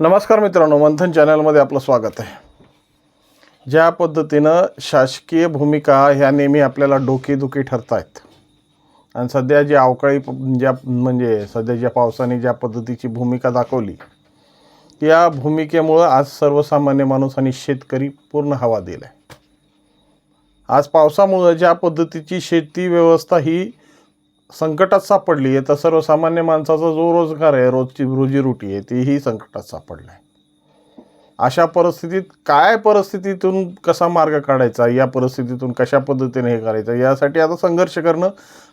नमस्कार मित्रांनो मंथन चॅनलमध्ये आपलं स्वागत आहे. ज्या पद्धतीनं शासकीय भूमिका ह्या नेहमी आपल्याला डोकेदुखी ठरत आहेत आणि सध्या जी अवकाळी ज्या म्हणजे सध्या ज्या पावसाने ज्या पद्धतीची भूमिका दाखवली या भूमिकेमुळं आज सर्वसामान्य माणूस आणि शेतकरी पूर्ण हवा दिला आहे आज पावसामुळं ज्या पद्धतीची शेती व्यवस्था ही संकटात सापडली आहे तर सर्वसामान्य माणसाचा जो रोजगार आहे रोजची रोजीरोटी आहे तीही संकटात सापडला आहे. अशा परिस्थितीत काय परिस्थितीतून कसा मार्ग काढायचा या परिस्थितीतून कशा पद्धतीने हे करायचं यासाठी आता संघर्ष करणं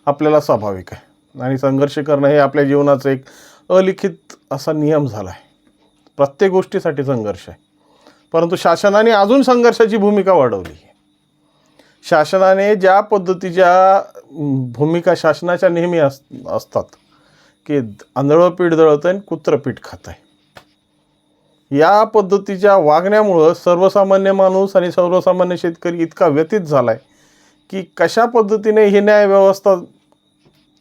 आपल्याला स्वाभाविक आहे. आणि संघर्ष करणं हे आपल्या जीवनाचं एक अलिखित असा नियम झाला आहे. प्रत्येक गोष्टीसाठी संघर्ष आहे. परंतु शासनाने अजून संघर्षाची भूमिका वाढवली आहे. शासनाने ज्या पद्धतीच्या भूमिका शासनाच्या नेहमी अस असतात की आंधळं पीठ दळतं आणि कुत्रं पीठ खात आहे या पद्धतीच्या वागण्यामुळं सर्वसामान्य माणूस आणि सर्वसामान्य शेतकरी इतका व्यतीत झाला आहे की कशा पद्धतीने ही न्यायव्यवस्था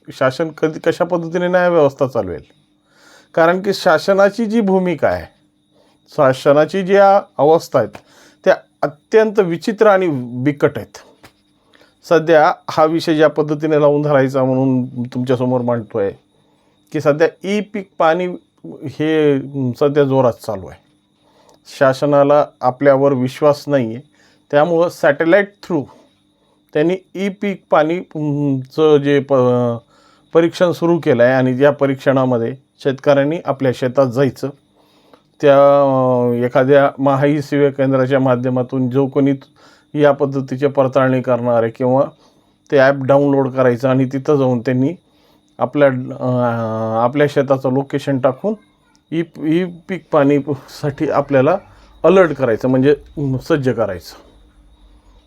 शासन कधी कशा पद्धतीने न्यायव्यवस्था चालवेल? कारण की शासनाची जी भूमिका आहे शासनाची ज्या अवस्था आहेत त्या अत्यंत विचित्र आणि बिकट आहेत. सध्या हा विषय ज्या पद्धतीने लावून धरायचा म्हणून तुमच्यासमोर मांडतो आहे की सध्या ई पीक पाणी हे सध्या जोरात चालू आहे. शासनाला आपल्यावर विश्वास नाही आहे त्यामुळं सॅटेलाईट थ्रू त्यांनी ई पीक पाणीचं चं जे प परीक्षण सुरू केलं आहे आणि ज्या परीक्षणामध्ये शेतकऱ्यांनी आपल्या शेतात जायचं. त्या एखाद्या महाई सेवा केंद्राच्या माध्यमातून जो कोणी या पद्धतीचे पडताळणी करणारे किंवा ते ॲप डाउनलोड करायचं आणि तिथं जाऊन त्यांनी आपल्या आपल्या शेताचं लोकेशन टाकून ई ई पीक पाणीसाठी आपल्याला अलर्ट करायचं म्हणजे सज्ज करायचं.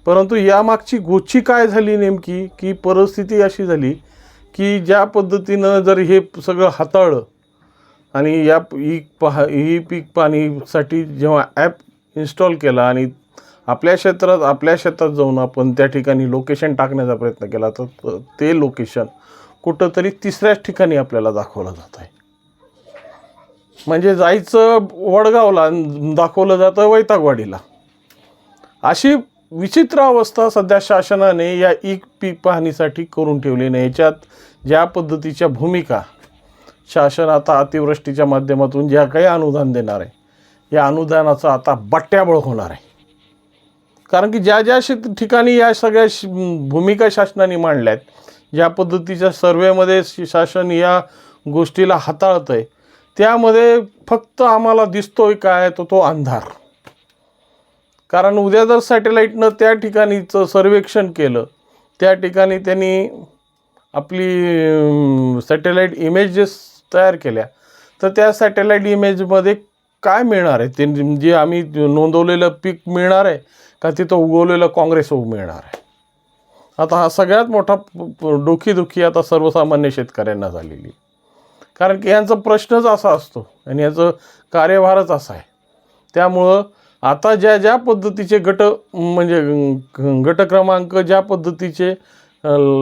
परंतु यामागची गोची काय झाली नेमकी? की परिस्थिती अशी झाली की ज्या पद्धतीनं जर हे सगळं हाताळलं आणि या ई पहा ई पीक पाणीसाठी जेव्हा ॲप इन्स्टॉल केला आणि आपल्या क्षेत्रात आपल्या शेतात जाऊन आपण त्या ठिकाणी लोकेशन टाकण्याचा प्रयत्न केला तर ते लोकेशन कुठंतरी तिसऱ्याच ठिकाणी आपल्याला दाखवलं जात आहे. म्हणजे जायचं वडगावला दाखवलं जातं वैतागवाडीला. अशी विचित्र अवस्था सध्या शासनाने या ई पीक पाहणीसाठी करून ठेवली नाही. याच्यात ज्या पद्धतीच्या भूमिका शासन आता अतिवृष्टीच्या माध्यमातून ज्या काही अनुदान देणार आहे या अनुदानाचा आता बट्ट्याबळ होणार आहे. कारण की ज्या ज्या शेत ठिकाणी या सगळ्या श- भूमिका शासनाने मांडल्या आहेत ज्या पद्धतीच्या सर्वेमध्ये शासन या गोष्टीला हाताळतं आहे त्यामध्ये फक्त आम्हाला दिसतोय काय तो तो अंधार. कारण उद्या जर सॅटेलाईटनं त्या ठिकाणीचं सर्वेक्षण केलं त्या ठिकाणी त्यांनी आपली सॅटेलाईट इमेजेस तयार केल्या तर त्या सॅटेलाईट इमेजमध्ये काय मिळणार आहे? ते जे आम्ही नोंदवलेलं पीक मिळणार आहे? का तिथं उगवलेलं काँग्रेस उग मिळणार आहे. आता हा सगळ्यात मोठा प- डोकीदुखी आता सर्वसामान्य शेतकऱ्यांना झालेली कारण की यांचा प्रश्नच असा असतो आणि याचं कार्यभारच असा आहे. त्यामुळं आता ज्या ज्या पद्धतीचे गट म्हणजे गटक्रमांक गट क्रमांक ज्या पद्धतीचे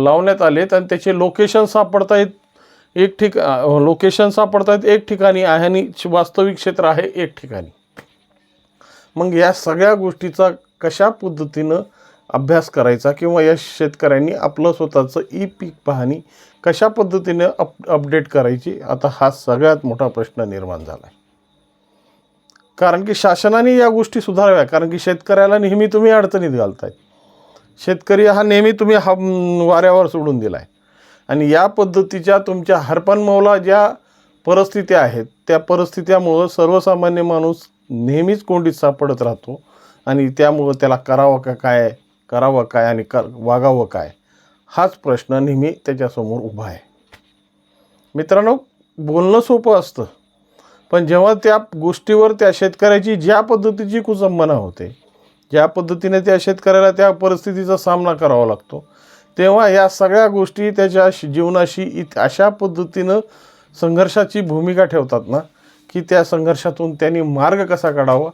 लावण्यात आलेत आणि त्याचे लोकेशन सापडता येत एक ठिक लोकेशन सापडता येत एक ठिकाणी आहे आणि वास्तविक क्षेत्र आहे एक ठिकाणी. मग या सगळ्या गोष्टीचा कशा पद्धतीनं अभ्यास करायचा किंवा या शेतकऱ्यांनी आपलं स्वतःचं ई पीक पाहणी कशा पद्धतीने अप अपडेट करायची? आता हा सगळ्यात मोठा प्रश्न निर्माण झाला आहे कारण की शासनाने या गोष्टी सुधाराव्या. कारण की शेतकऱ्याला नेहमी तुम्ही अडचणीत घालताय. शेतकरी हा नेहमी तुम्ही हा वाऱ्यावर सोडून दिला आहे आणि या पद्धतीच्या तुमच्या हरपणमौला ज्या परिस्थित्या आहेत त्या परिस्थित्यामुळं सर्वसामान्य माणूस नेहमीच कोंडीत सापडत राहतो. आणि त्यामुळं त्याला करावं का काय करावं काय आणि कर वागावं काय? हाच प्रश्न नेहमी त्याच्यासमोर उभा आहे. मित्रांनो बोलणं सोपं असतं. पण जेव्हा त्या गोष्टीवर त्या शेतकऱ्याची ज्या पद्धतीची कुसंबना होते ज्या पद्धतीने त्या शेतकऱ्याला त्या परिस्थितीचा सामना करावा लागतो तेव्हा या सगळ्या गोष्टी त्याच्या जीवनाशी इत अशा पद्धतीनं संघर्षाची भूमिका ठेवतात ना की त्या संघर्षातून त्यांनी मार्ग कसा काढावा?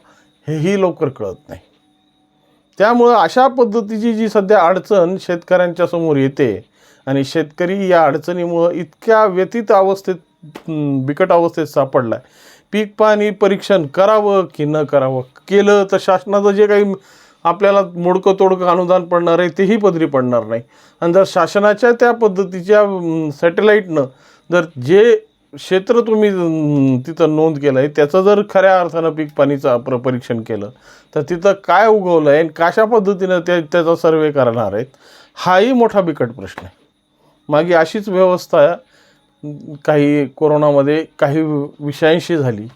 हेही लवकर कळत नाही. त्यामुळं अशा पद्धतीची जी सध्या अडचण शेतकऱ्यांच्या समोर येते आणि शेतकरी या अडचणीमुळं इतक्या व्यतीत अवस्थेत बिकट अवस्थेत सापडला पीक पाणी परीक्षण करावं की न करावं? केलं तर शासनाचं जे काही आपल्याला मोडकं तोडकं अनुदान पडणार आहे तेही पदरी पडणार नाही. आणि जर शासनाच्या त्या पद्धतीच्या सॅटेलाईटनं जर जे क्षेत्र तुम्ही तिथं नोंद केलं आहे त्याचं जर खऱ्या अर्थानं पीक पाणीचं प्र परीक्षण केलं तर तिथं काय उगवलं आहे आणि कशा पद्धतीनं ते त्याचा सर्वे करणार आहेत हाही मोठा बिकट प्रश्न आहे. मागे अशीच व्यवस्था काही कोरोनामध्ये काही विषयांशी झाली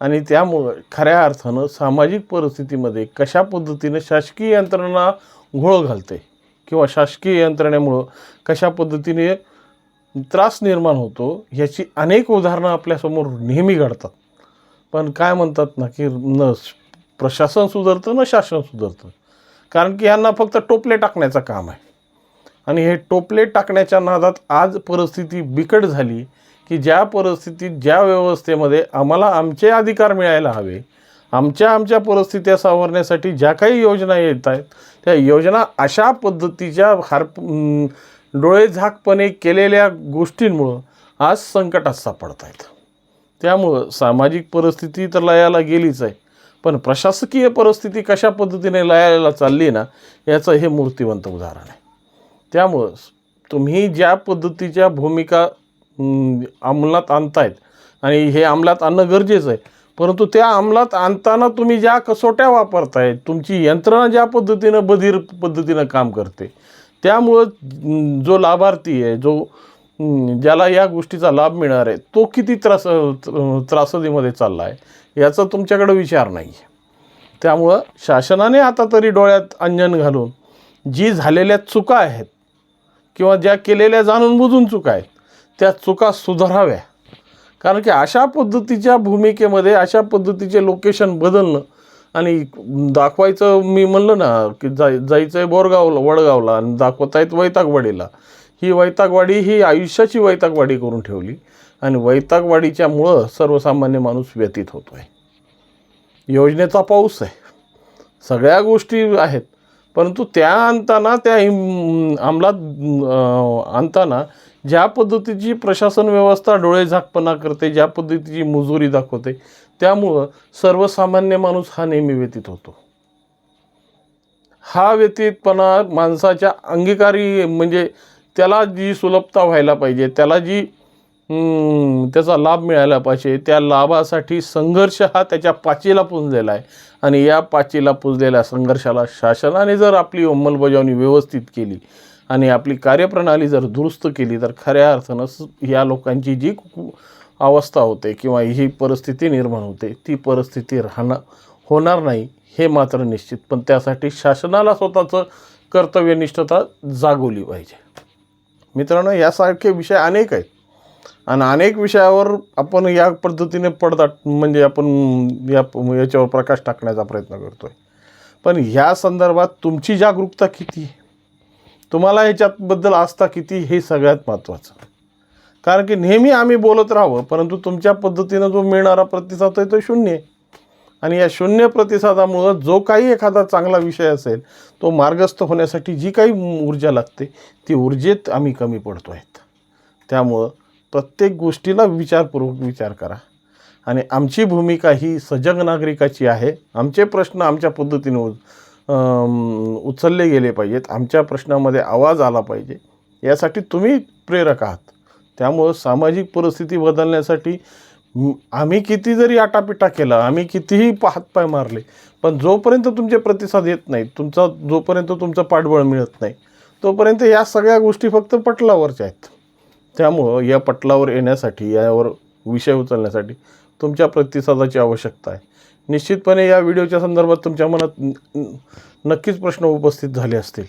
आणि त्यामुळं खऱ्या अर्थानं सामाजिक परिस्थितीमध्ये कशा पद्धतीनं शासकीय यंत्रणा घोळ घालते किंवा शासकीय यंत्रणेमुळं कशा पद्धतीने त्रास निर्माण होतो ह्याची अनेक उदाहरणं आपल्यासमोर नेहमी घडतात. पण काय म्हणतात ना की न प्रशासन सुधारतं न शासन सुधारतं. कारण की यांना फक्त टोपले टाकण्याचं काम आहे. आणि हे टोपले टाकण्याच्या नादात आज परिस्थिती बिकट झाली की ज्या परिस्थितीत ज्या व्यवस्थेमध्ये आम्हाला आमचे अधिकार मिळायला हवे आमच्या आमच्या परिस्थित्या सावरण्यासाठी ज्या काही योजना येत आहेत त्या योजना अशा पद्धतीच्या हार डोळेझाकपणे डोळे झाकपणे केलेल्या गोष्टींमुळं आज संकटात सापडत आहेत त्यामुळं सामाजिक परिस्थिती तर लयाला गेलीच आहे पण प्रशासकीय परिस्थिती कशा पद्धतीने लयाला चालली ना याचं हे मूर्तिवंत उदाहरण आहे. त्यामुळं तुम्ही ज्या पद्धतीच्या भूमिका अंमलात आणतायत आणि हे अंमलात आणणं गरजेचं आहे परंतु त्या अंमलात आणताना तुम्ही ज्या कसोट्या वापरताय तुमची यंत्रणा ज्या पद्धतीनं बधीर पद्धतीनं काम करते त्यामुळं जो लाभार्थी आहे जो ज्याला या गोष्टीचा लाभ मिळणार आहे तो किती त्रास त्र- त्रासदीमध्ये चालला आहे याचा तुमच्याकडे विचार नाही. आहे त्यामुळं शासनाने आता तरी डोळ्यात अंजन घालून जी झालेल्या चुका आहेत किंवा ज्या केलेल्या जाणून बुजून चुका आहेत त्या चुका सुधाराव्या. कारण की अशा पद्धतीच्या भूमिकेमध्ये अशा पद्धतीचे लोकेशन बदलणं आणि दाखवायचं मी म्हणलं ना की जाय जायचं आहे बोरगावला वडगावला आणि दाखवत आहेत वैतागवाडीला. ही वैतागवाडी ही आयुष्याची वैतागवाडी करून ठेवली आणि वैतागवाडीच्यामुळं सर्वसामान्य माणूस व्यतीत होतो आहे योजनेचा पाऊस आहे. सगळ्या गोष्टी आहेत. परंतु त्या आणताना त्या अंमलात आणताना ज्या पद्धतीची प्रशासन व्यवस्था डोळे झाकपणा करते ज्या पद्धतीची मुजुरी दाखवते त्यामुळं सर्वसामान्य माणूस हा नेहमी व्यतीत होतो. हा व्यतीतपणा माणसाच्या अंगीकारी म्हणजे त्याला जी सुलभता व्हायला पाहिजे त्याला जी त्याचा लाभ मिळायला पाहिजे त्या लाभासाठी संघर्ष हा त्याच्या पाचीला पुंजलेला आहे. आणि या पाचीला पुजलेल्या संघर्षाला शासनाने जर आपली अंमलबजावणी व्यवस्थित केली आणि आपली कार्यप्रणाली जर दुरुस्त केली तर खऱ्या अर्थानं या लोकांची जी अवस्था होते किंवा ही परिस्थिती निर्माण होते ती परिस्थिती राहणं होणार नाही हे मात्र निश्चित. पण त्यासाठी शासनाला स्वतःचं कर्तव्यनिष्ठता जागवली पाहिजे. मित्रांनो यासारखे विषय अनेक आहेत. आणि अनेक विषयावर आपण या पद्धतीने पडदाट म्हणजे आपण या याच्यावर प्रकाश टाकण्याचा प्रयत्न करतो आहे पण ह्या संदर्भात तुमची जागरूकता किती आहे? तुम्हाला ह्याच्याबद्दल आस्था किती हे सगळ्यात महत्त्वाचं. कारण की नेहमी आम्ही बोलत राहावं परंतु तुमच्या पद्धतीनं जो मिळणारा प्रतिसाद आहे तो शून्य आहे. आणि या शून्य प्रतिसादामुळं जो काही एखादा चांगला विषय असेल तो मार्गस्थ होण्यासाठी जी काही ऊर्जा लागते ती ऊर्जेत आम्ही कमी पडतो आहेत. त्यामुळं प्रत्येक गोष्टीला विचारपूर्वक विचार करा. आणि आमची भूमिका ही सजग नागरिकाची आहे. आमचे प्रश्न आमच्या पद्धतीने उचलले गेले पाहिजेत. आमच्या प्रश्नामध्ये आवाज आला पाहिजे. यासाठी तुम्ही प्रेरक आहात. त्यामुळं सामाजिक परिस्थिती बदलण्यासाठी आम्ही किती जरी आटापिटा केला आम्ही कितीही हातपाय मारले पण जोपर्यंत तुमचे प्रतिसाद येत नाहीत तुमचा जोपर्यंत तुमचं पाठबळ मिळत नाही तोपर्यंत या सगळ्या गोष्टी फक्त पटलावरच्या आहेत. त्यामुळं या पटलावर येण्यासाठी यावर विषय उचलण्यासाठी तुमच्या प्रतिसादाची आवश्यकता आहे. निश्चितपणे या व्हिडिओच्या संदर्भात तुमच्या मनात नक्कीच प्रश्न उपस्थित झाले असतील.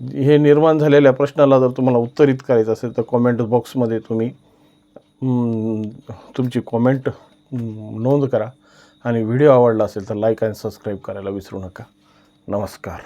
हे निर्माण झालेल्या प्रश्नाला जर तुम्हाला उत्तरित करायचं असेल तर कॉमेंट बॉक्समध्ये तुम्ही तुमची कॉमेंट नोंद करा. आणि व्हिडिओ आवडला असेल तर लाईक आणि सबस्क्राईब करायला विसरू नका. नमस्कार.